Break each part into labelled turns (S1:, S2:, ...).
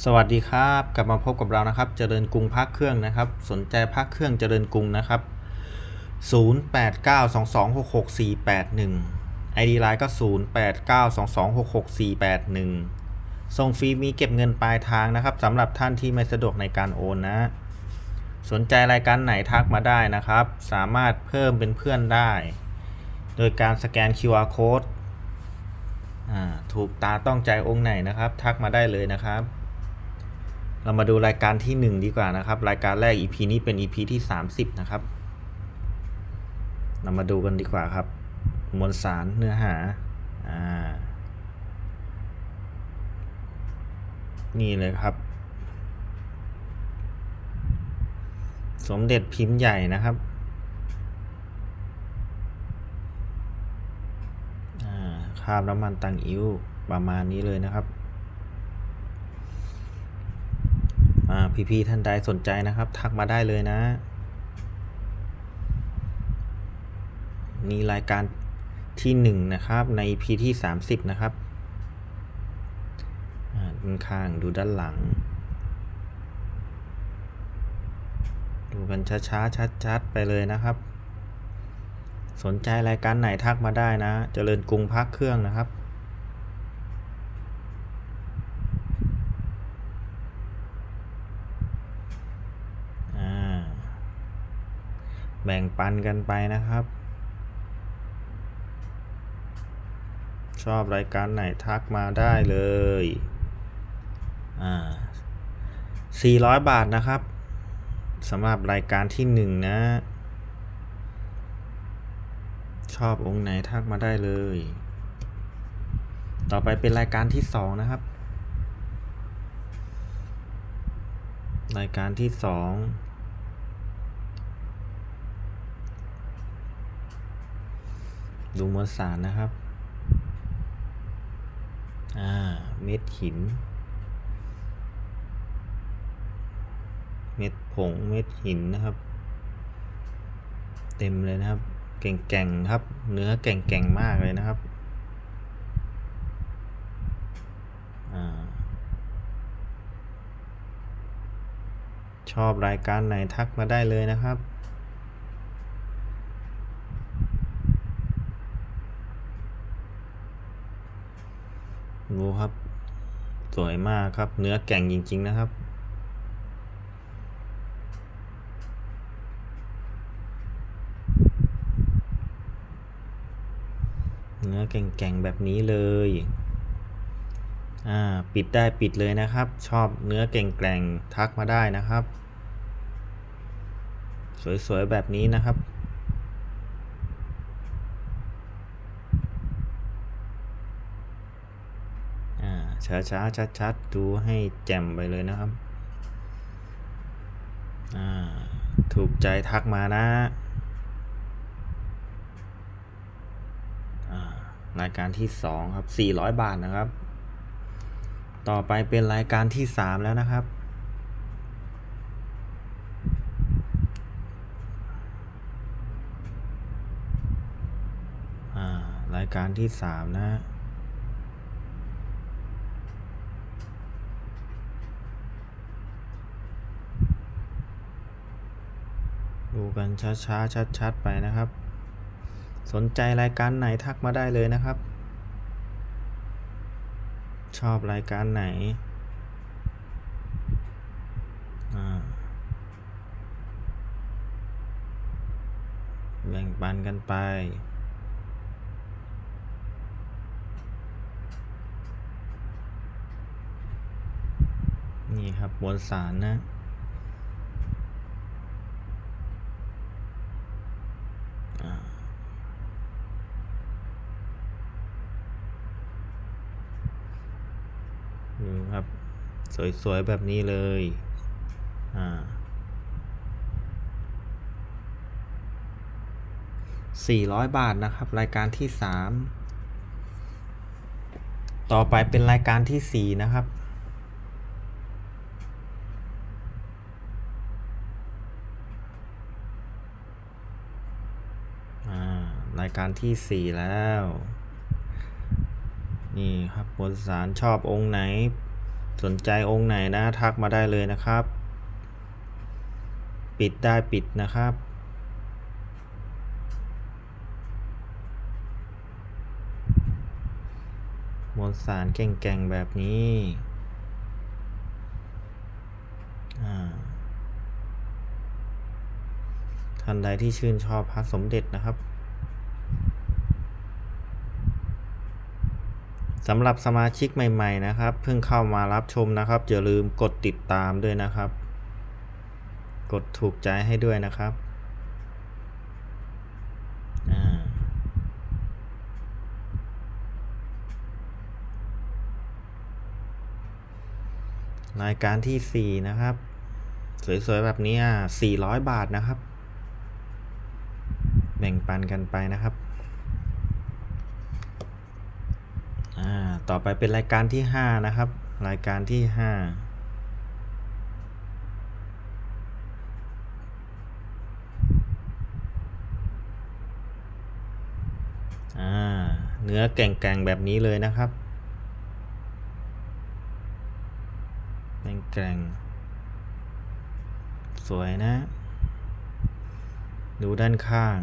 S1: สวัสดีครับกลับมาพบกับเรานะครับ เจริญกรุงพักเครื่องนะครับ สนใจพักเครื่องเจริญกรุงนะครับ 0892266481 ID ไลน์ก็ 0892266481 ส่งฟรีมีเก็บเงินปลายทางนะครับสำหรับท่านที่ไม่สะดวกในการโอนนะ สนใจรายการไหนทักมาได้นะครับ สามารถเพิ่มเป็นเพื่อนได้ โดยการสแกน QR code อ่าถูกตาต้องใจองค์ไหนนะครับ ทักมาได้เลยนะครับ เรามาดูรายการที่ 1 ดีกว่านะครับ รายการแรก EP นี้เป็น EP ที่ 30 นะครับ เรามาดูกันดีกว่าครับ มวลสารเนื้อหาอ่านี่เลยครับ สมเด็จพิมพ์ใหญ่นะครับอ่าคาบน้ำมันตังอิ้วประมาณนี้เลยนะครับ อ่า พี่ๆท่านใดสนใจนะครับ ทักมาได้เลยนะ นี่รายการที่หนึ่งนะครับใน EP ที่30นะครับด้านข้างดูด้านหลัง ดูกันช้าๆชัดๆไปเลยนะครับ สนใจรายการไหนทักมาได้นะ เจริญกรุงพักเครื่องนะครับ อ่า แบ่งปันกันไปนะครับ ชอบรายการไหนทักมาได้เลยอ่า400 บาทนะครับสำหรับรายการที่ 1 นะ ชอบองค์ไหนทักมาได้เลย ต่อไปเป็นรายการที่ 2 นะครับ รายการที่ 2 ดูมวลสารนะครับ อ่า เม็ดหิน เม็ดผง เม็ดหินนะครับ เต็มเลยนะครับ แก่งๆครับ เนื้อแก่งๆมากเลยนะครับ อ่าชอบรายการไหนทักมาได้เลยนะครับ ดูครับ สวยมากครับ เนื้อแก่งจริง ๆ นะครับ เนื้อแก่งๆแบบนี้เลย อ่า ปิดได้ปิดเลยนะครับ ชอบเนื้อแก่งๆทักมาได้นะครับ สวย ๆ แบบนี้นะครับ อ่า ช้าๆชัดๆดูให้แจ่มไปเลยนะครับถูกใจทักมานะรายการที่ 2 ครับ 400 บาทนะครับ ต่อไปเป็นรายการที่ 3 แล้วนะครับ รายการที่ 3 นะ กันช้าๆชัดๆไปนะครับ สนใจรายการไหนทักมาได้เลยนะครับ ชอบรายการไหนแบ่งปันกันไปนี่ครับมวลสารนะ อ่า ดูครับ สวยๆ แบบนี้เลย อ่า400บาทนะครับ รายการที่3ต่อไปเป็นรายการที่4นะครับอ่ารายการที่4แล้ว นี่ครับบนสารชอบองค์ไหน สนใจองค์ไหนนะทักมาได้เลยนะครับ ปิดได้ปิดนะครับ มวลสารแก่งๆแบบนี้ท่านใดที่ชื่นชอบพระสมเด็จนะครับ สำหรับสมาชิกใหม่ ๆ นะครับ เพิ่งเข้ามารับชมนะครับอย่าลืมกดติดตามด้วยนะครับ กดถูกใจให้ด้วยนะครับรายการที่ 4 นะครับ สวย ๆ แบบนี้อะ400 บาทนะครับ แบ่งปันกันไปนะครับ อ่าต่อไปเป็นรายการที่ 5 นะครับ รายการที่5อ่าเนื้อแก่งๆแบบนี้เลยนะครับ แก่งๆสวยนะ ดูด้านข้าง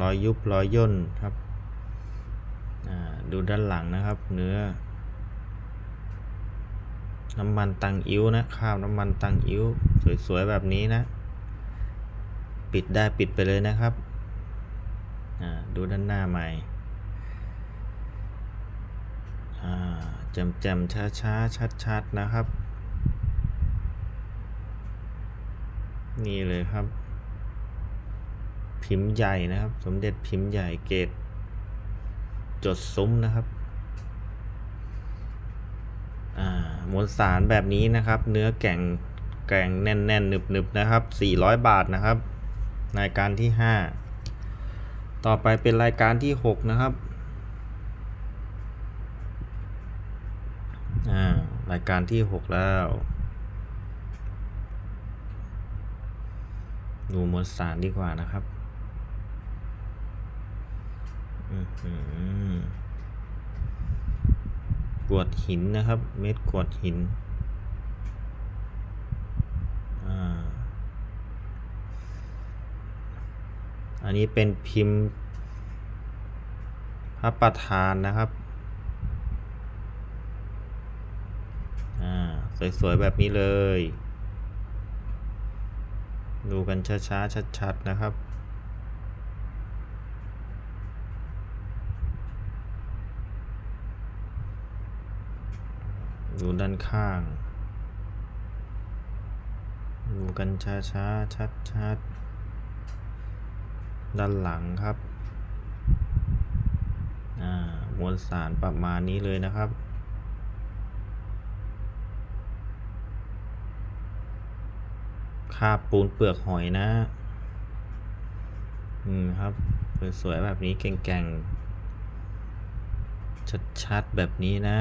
S1: รอยยุบรอยย่นครับ ดูด้านหลังนะครับ เนื้อ น้ำมันตังอิ้วนะข้าวน้ำมันตังอิ้ว สวยๆแบบนี้นะ ปิดได้ปิดไปเลยนะครับดูด้านหน้าใหม่แจ่มแจ่มช้าช้าชัดชัดนะครับ นี่เลยครับ พิมพ์ใหญ่นะครับ สมเด็จพิมพ์ใหญ่เกต จดซุ้มนะครับมวลสารแบบนี้นะครับ เนื้อแก่งแกงแน่นแน่นหนึบหนึบนะครับ 400 บาทนะครับ รายการที่ 5 ต่อไปเป็นรายการที่ 6 นะครับรายการที่ 6 แล้วดูมวลสารดีกว่านะครับ กวดหินนะครับ เม็ดกวดหิน อันนี้เป็นพิมพ์พระประธานนะครับสวยๆ แบบนี้เลย ดูกันช้าๆ ชัดๆ นะครับ ดูด้านข้าง ดูกันช้าๆชัดๆด้านหลังครับ อ่ามวลสารประมาณนี้เลยนะครับคาบปูนเปลือกหอยนะ อืมครับ สวยๆแบบนี้แก่งๆ ชัดๆ แบบนี้นะ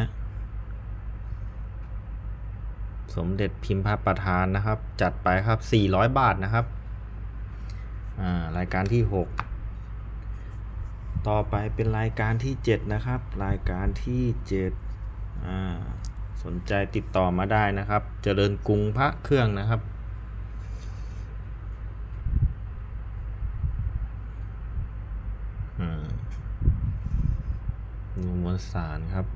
S1: สมเด็จพิมพ์พระประธานนะครับ จัดไปครับ 400 บาทนะครับ อ่า รายการที่ 6 ต่อไปเป็นรายการที่ 7 นะครับ รายการที่ 7 อ่า สนใจติดต่อมาได้นะครับ เจริญกรุงพระเครื่องนะครับดูมวลสารครับ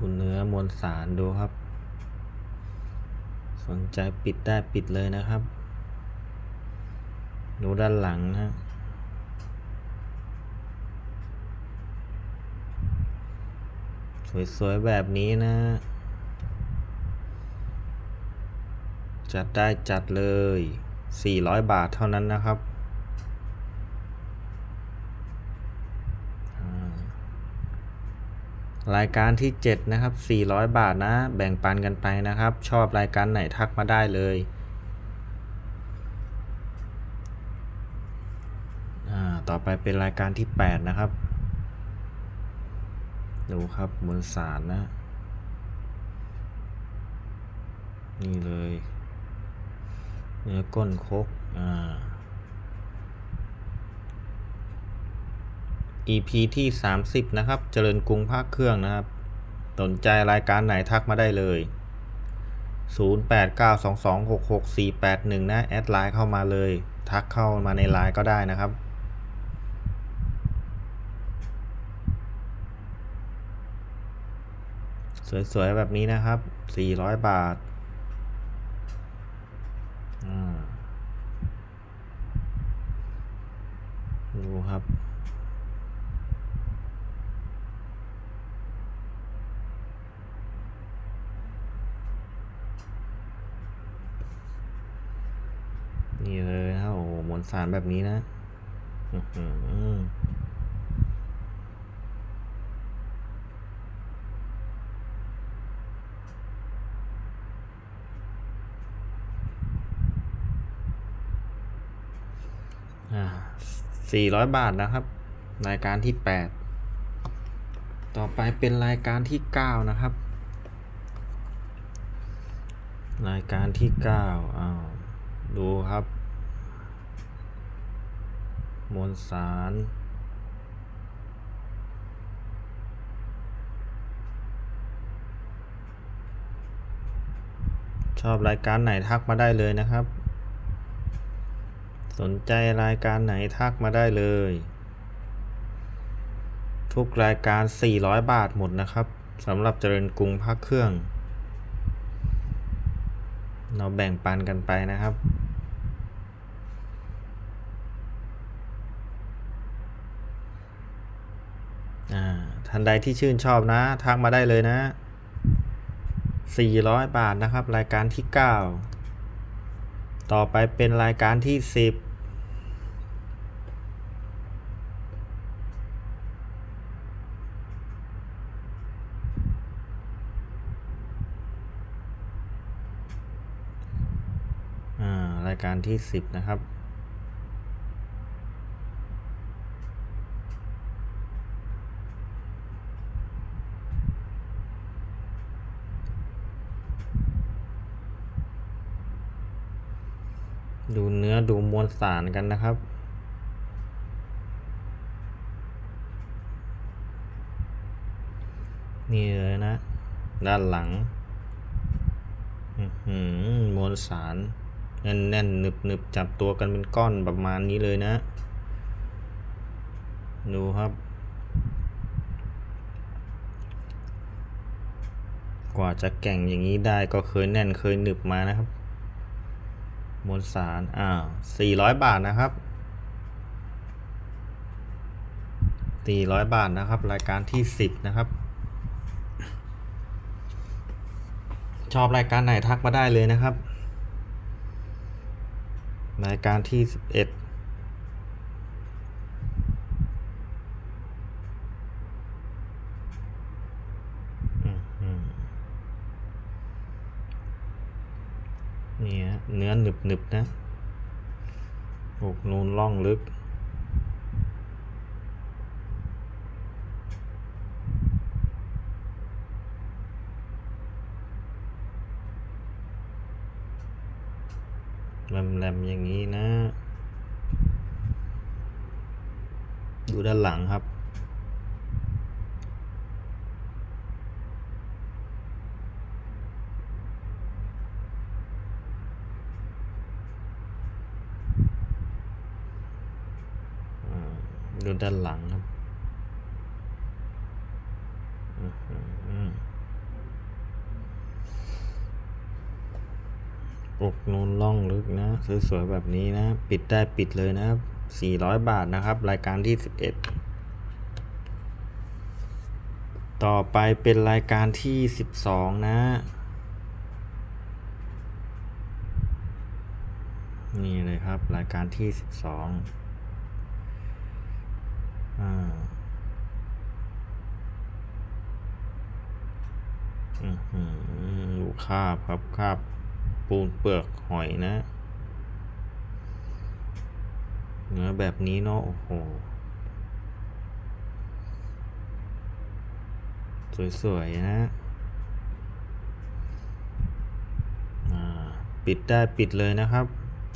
S1: ดู เนื้อมวลสารดูครับ สนใจปิดได้ปิดเลยนะครับดูด้านหลังนะสวยๆ แบบนี้นะ จัดได้จัดเลย 400 บาทเท่านั้นนะครับ รายการที่ 7 นะครับ 400 บาทนะ แบ่งปันกันไปนะครับ ชอบรายการไหนทักมาได้เลยต่อไปเป็นรายการที่ 8 นะครับ ดูครับมวลสารนะ นี่เลย เนื้อก้นคก อ่า EP ที่ 30 นะครับ เจริญกรุงภาคเครื่องนะครับ สนใจรายการไหนทักมาได้เลย 0892266481 นะ แอดไลน์เข้ามาเลย ทักเข้ามาในไลน์ก็ได้นะครับสวยๆ แบบนี้นะครับ 400 บาทอ่าดูครับ นี่เลยนะครับโอ้โหมวล สารแบบนี้นะอ่าสี่ร้อยบาทนะครับ รายการที่แปดต่อไปเป็นรายการที่เก้านะครับ รายการที่เก้าอ้าวดูครับ มวลสาร ชอบรายการไหนทักมาได้เลยนะครับ สนใจรายการไหนทักมาได้เลย ทุกรายการ 400 บาทหมดนะครับสำหรับเจริญกรุงพักเครื่อง เราแบ่งปันกันไปนะครับ อ่า ท่านใดที่ชื่นชอบนะ ทักมาได้เลยนะ 400 บาทนะครับ รายการที่ 9 ต่อไปเป็นรายการที่ 10อ่ารายการที่ 10 นะครับ ดูมวลสารกันนะครับ นี่เลยนะ ด้านหลังมวลสารแน่นแน่นหนึบหนึบจับตัวกันเป็นก้อนประมาณนี้เลยนะ ดูครับ กว่าจะแก่งอย่างนี้ได้ก็เคยแน่นเคยหนึบมานะครับ มวลสารอ่าสี่ร้อยบาทนะครับสี่ร้อยบาทนะครับ รายการที่สิบนะครับ ชอบรายการไหนทักมาได้เลยนะครับ รายการที่สิบเอ็ด นี่ฮะเนื้อหนึบหนึบๆนะอกนูนล่องลึก แหลมๆอย่างนี้นะ ดูด้านหลังครับ อ่า ดูด้านหลังครับอกนูนล่องลึกนะ สวยๆแบบนี้นะ ปิดได้ปิดเลยนะครับ400บาทนะครับ รายการที่11ต่อไปเป็นรายการที่12นะ นี่เลยครับ รายการที่12อ่าอื อหือดูคาบครับคาบปูนเปลือกหอยนะเนื้อแบบนี้เนาะโอ้โห สวย ๆ นะอ่าปิดได้ปิดเลยนะครับ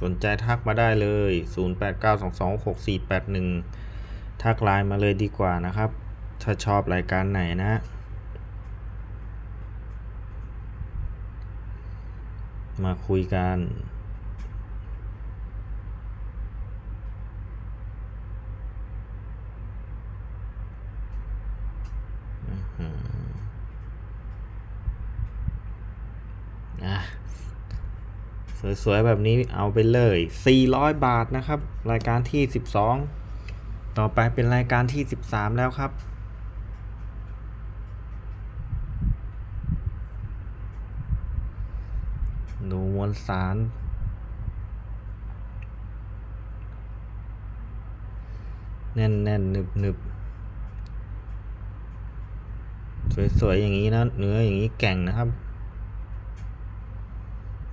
S1: สนใจทักมาได้เลย 0892266481 ทักไลน์มาเลยดีกว่านะครับ ถ้าชอบรายการไหนนะ มาคุยกันอื้อหืออะสวยๆ แบบนี้เอาไปเลย 400 บาทนะครับ รายการที่ 12 ต่อไปเป็นรายการที่ 13 แล้วครับ ดูมวลสาร แน่นแน่นหนึบหนึบสวย ๆ อย่างนี้นะ เนื้ออย่างนี้แก่งนะครับ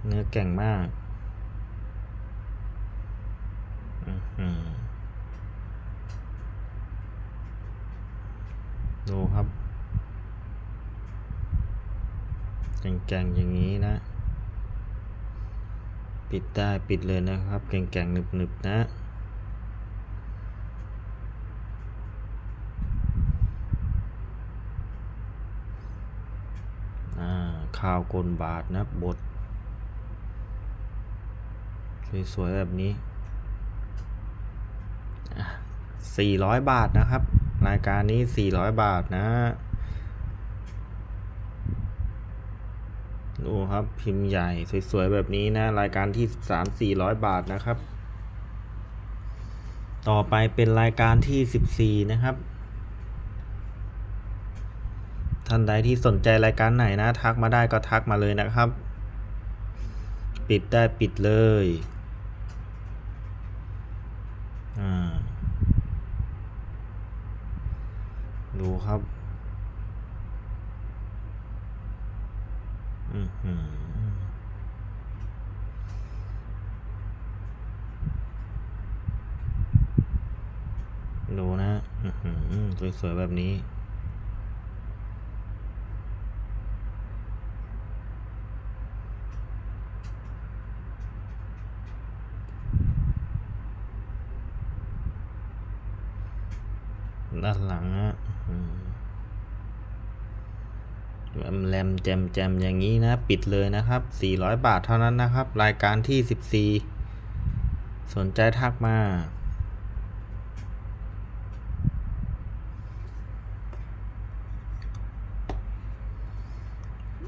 S1: เนื้อแก่งมากอื้อหือ ดูครับ แก่งๆอย่างนี้นะ ปิดได้ปิดเลยนะครับ แก่งๆหนึบๆนะ อ่าข้าวกลบาทนะบดสวยๆแบบนี้สี่ร้อยบาทนะครับ รายการนี้สี่ร้อยบาทนะ ดูครับพิมพ์ใหญ่สวยๆ แบบนี้นะ รายการที่สามสี่ร้อยบาทนะครับ ต่อไปเป็นรายการที่สิบสี่นะครับ ท่านใดที่สนใจรายการไหนนะ ทักมาได้ก็ทักมาเลยนะครับ ปิดได้ปิดเลย อ่า ดู ครับ อือหือดูนะอือหือสวยๆแบบนี้ ด้านหลังอะอืมแร มแรมแจมแจมอย่างนี้นะ ปิดเลยนะครับ 400 บาทเท่านั้นนะครับ รายการที่ 14 สนใจทักมา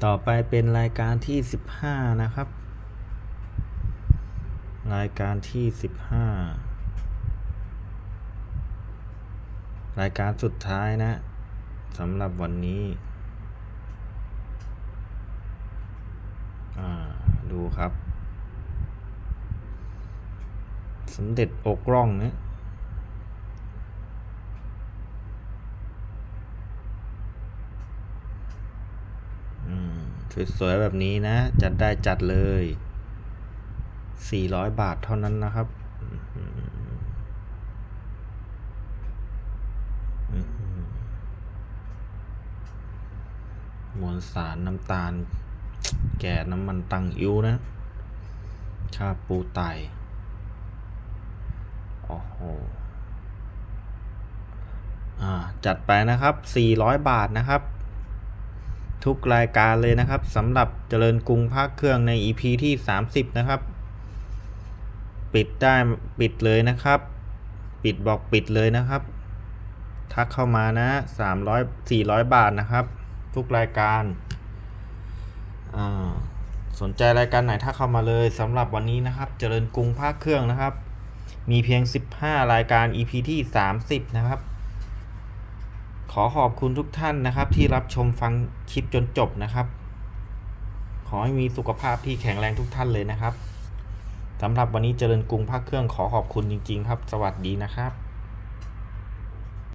S1: ต่อไปเป็นรายการที่ 15 นะครับ รายการที่ 15 รายการสุดท้ายนะสำหรับวันนี้ อ่า ดู ครับ สมเด็จอกร่องเนี่ยสวยๆแบบนี้นะ จัดได้จัดเลย 400 บาทเท่านั้นนะครับมวลสารน้ำตาล แก่น้ำมันตังอิ้วนะชาปูไตโอ้โหอ่าจัดไปนะครับ 400 บาทนะครับ ทุกรายการเลยนะครับสำหรับเจริญกรุงภาคเครื่องใน EP ที่ 30 นะครับ ปิดได้ปิดเลยนะครับ ปิดบอกปิดเลยนะครับ ทักเข้ามานะ 300 400 บาทนะครับ ทุกรายการ สนใจรายการไหนถ้าเข้ามาเลยสำหรับวันนี้นะครับ เจริญกรุงภาคเครื่องนะครับ มีเพียง 15 รายการ EP ที่ 30 นะครับ ขอขอบคุณทุกท่านนะครับ ที่รับชมฟังคลิปจนจบนะครับ ขอให้มีสุขภาพที่แข็งแรงทุกท่านเลยนะครับสำหรับวันนี้เจริญกรุงภาคเครื่องขอขอบคุณจริง ๆ ครับ สวัสดีนะครับ